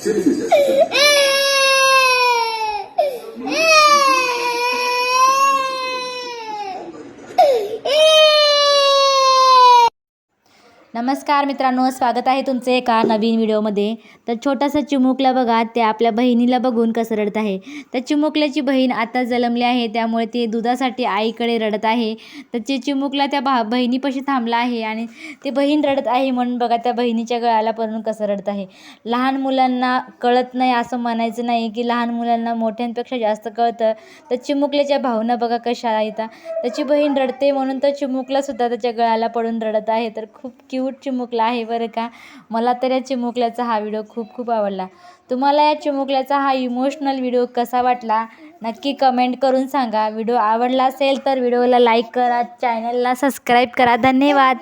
Se ele fizesse. नमस्कार मित्रांनो स्वागत आहे तुमचे एका नवीन व्हिडिओमध्ये. तर छोटासा चिमुकला बघा ते आपल्या बहिणीला बघून कसं रडत आहे. तर चिमुकल्याची बहीण आता जन्मली आहे त्यामुळे ते दुधासाठी आईकडे रडत आहे. तर ते चिमुकला त्या भा बहिणीपाशी थांबला आहे आणि ते बहीण रडत आहे म्हणून बघा त्या बहिणीच्या गळाला पडून कसं रडत आहे. लहान मुलांना कळत नाही असं म्हणायचं नाही की लहान मुलांना मोठ्यांपेक्षा जास्त कळतं. तर चिमुकल्याच्या भावना बघा कशा येतात त्याची बहीण रडते म्हणून तर चिमुकलासुद्धा त्याच्या गळाला पडून रडत आहे. तर खूप क्यू क्यूट चिमुकला आहे बरं का? मला तर या चिमुकल्याचा हा व्हिडिओ खूप खूप आवडला. तुम्हाला या चिमुकल्याचा हा इमोशनल व्हिडिओ कसा वाटला? नक्की कमेंट करून सांगा. व्हिडिओ आवडला असेल तर व्हिडिओला लाईक करा चॅनलला सबस्क्राईब करा. धन्यवाद.